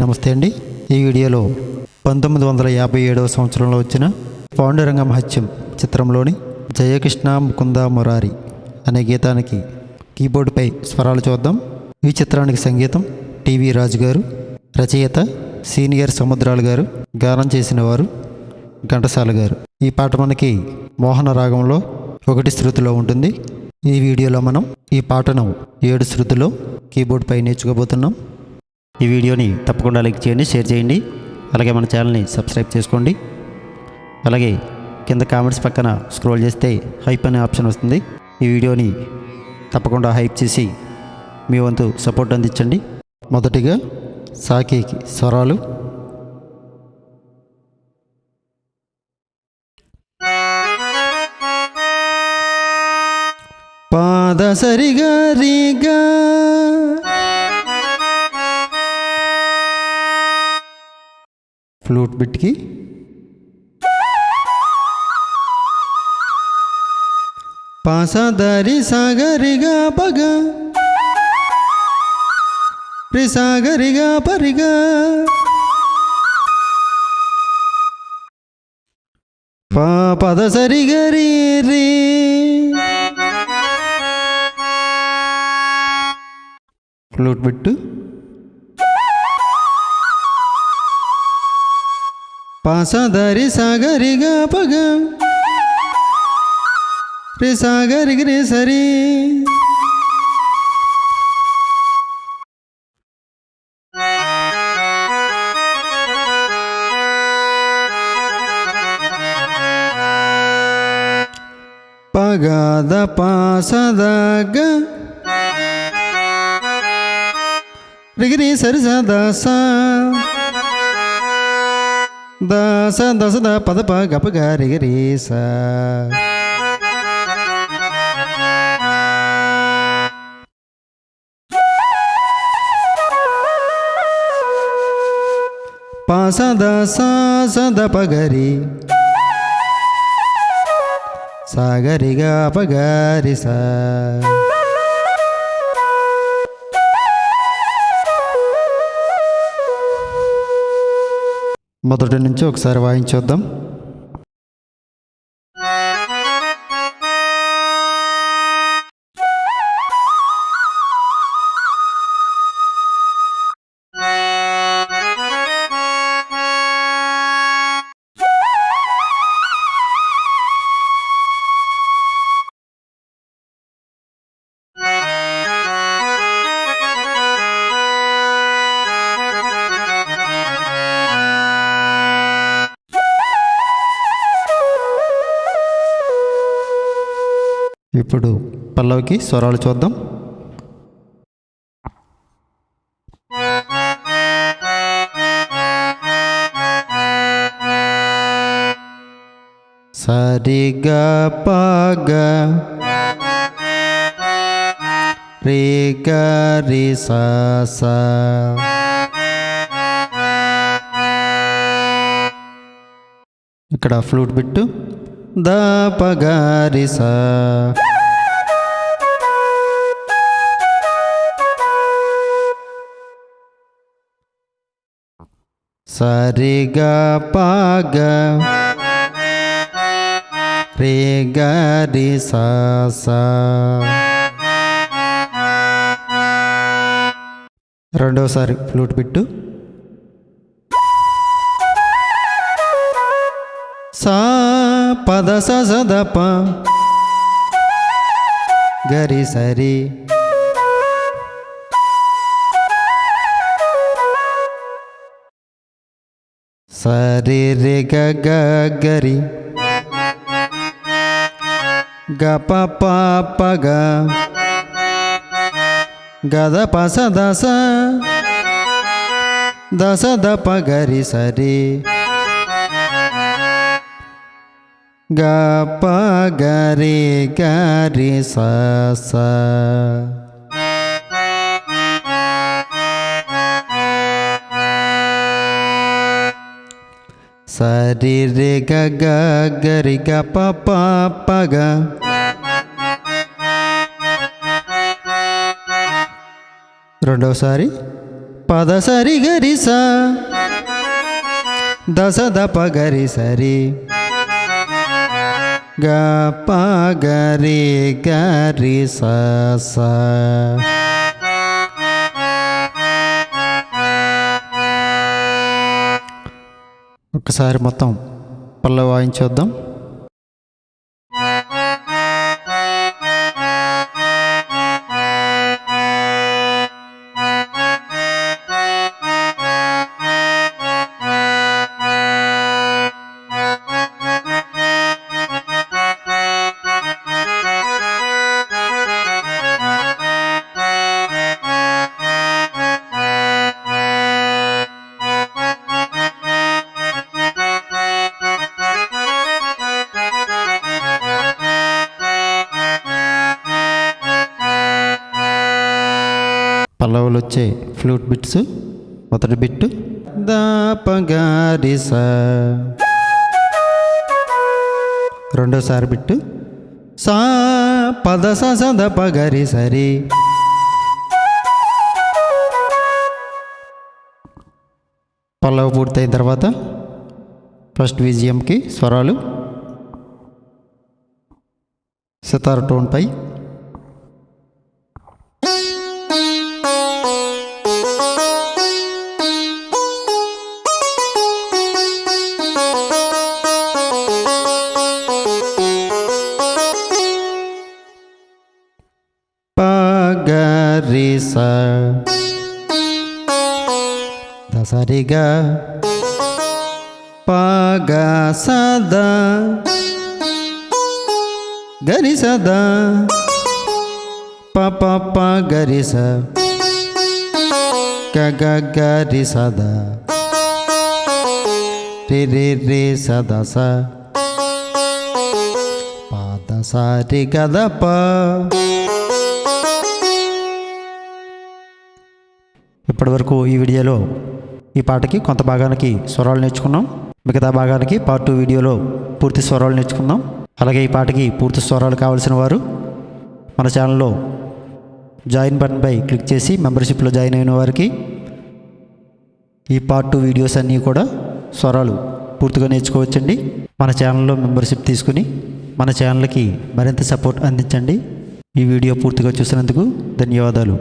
నమస్తే అండి. ఈ వీడియోలో పంతొమ్మిది వందల యాభై ఏడవ సంవత్సరంలో వచ్చిన పాండురంగ మహత్యం చిత్రంలోని జయకృష్ణ ముకుంద మురారి అనే గీతానికి కీబోర్డుపై స్వరాలు చూద్దాం. ఈ చిత్రానికి సంగీతం టీవీ రాజు గారు రచయిత సీనియర్ సముద్రాలు గారు గానం చేసిన వారు ఘంటసాల గారు. ఈ పాట మనకి మోహన రాగంలో ఒకటి శృతిలో ఉంటుంది. ఈ వీడియోలో మనం ఈ పాటను ఏడు శృతిలో కీబోర్డ్పై నేర్చుకోబోతున్నాం. ఈ వీడియోని తప్పకుండా లైక్ చేయండి షేర్ చేయండి. అలాగే మన ఛానల్ని సబ్స్క్రైబ్ చేసుకోండి. అలాగే కింద కామెంట్స్ పక్కన స్క్రోల్ చేస్తే హైప్ అనే ఆప్షన్ వస్తుంది. ఈ వీడియోని తప్పకుండా హైప్ చేసి మీ వంతు సపోర్ట్ అందించండి. మొదటిగా సాకేకి స్వరాలు. పాద సరిగా రీగా ఫ్లూట్ బిట్కి పాసదరి సాగరిగా పగ సాగరిగా పరిగా. పా పద సరిగరి రీ. ఫ్లూట్ బిట్టు పాసదరి సాగరిగా పగ. రే సాగరికి రే సరి. పగద పాసదగ. రిగిరి సరి సదా సా. దస దస ద పద ప గప గ రిగిరి స పాస దస సద పగరి సాగరిగా పగరి సా మొదటి నుంచి ఒకసారి వాయించొద్దాం. ఇప్పుడు పల్లవికి స్వరాలు చూద్దాం సరిగా పాగ రే రి సా సా. ఇక్కడ ఫ్లూట్ బిట్టు ద పగారి సా సరిగా పాగ రే గరి సా సా. రెండవసారి ఫ్లూట్ బిట్టు పద సదప గరి సరి. సరి రి గ గ గరి. గ ప ప ప గ. గద ప స దస స ద ప గరి సరి. గ ప గరి గరి స స. సరి రి గ గ గరి గ ప ప ప గ. రెండవసారి పద సరి గరి స. దశ ప గరి సరి. గ ప గరి గరి స ఒకసారి ఒక్కసారి మొత్తం పల్ల వాయించొద్దాం. పల్లవులు వచ్చే ఫ్లూట్ బిట్స్? మొదటి బిట్టు? దాపగారిస. స రెండోసారి బిట్టు? సా పద స సద పగరి సరి పల్లవ పూర్తయిన తర్వాత ఫస్ట్ విజయంకి స్వరాలు. సితార టోన్పై పగరి స దసరిగా పగ సద గరి సద ప ప ప గరి స గ గ గరి సద రి రి రి సద స పాద సారి గద ప ఇప్పటివరకు ఈ వీడియోలో ఈ పాటకి కొంత భాగానికి స్వరాలు నేర్చుకున్నాం. మిగతా భాగానికి పార్ట్ టూ వీడియోలో పూర్తి స్వరాలు నేర్చుకుందాం. అలాగే ఈ పాటకి పూర్తి స్వరాలు కావలసిన వారు మన ఛానల్లో జాయిన్ బటన్పై క్లిక్ చేసి మెంబర్షిప్లో జాయిన్ అయిన వారికి ఈ పార్ట్ టూ వీడియోస్ అన్నీ కూడా స్వరాలు పూర్తిగా నేర్చుకోవచ్చండి. మన ఛానల్లో మెంబర్షిప్ తీసుకుని మన ఛానల్కి మరింత సపోర్ట్ అందించండి. ఈ వీడియో పూర్తిగా చూసినందుకు ధన్యవాదాలు.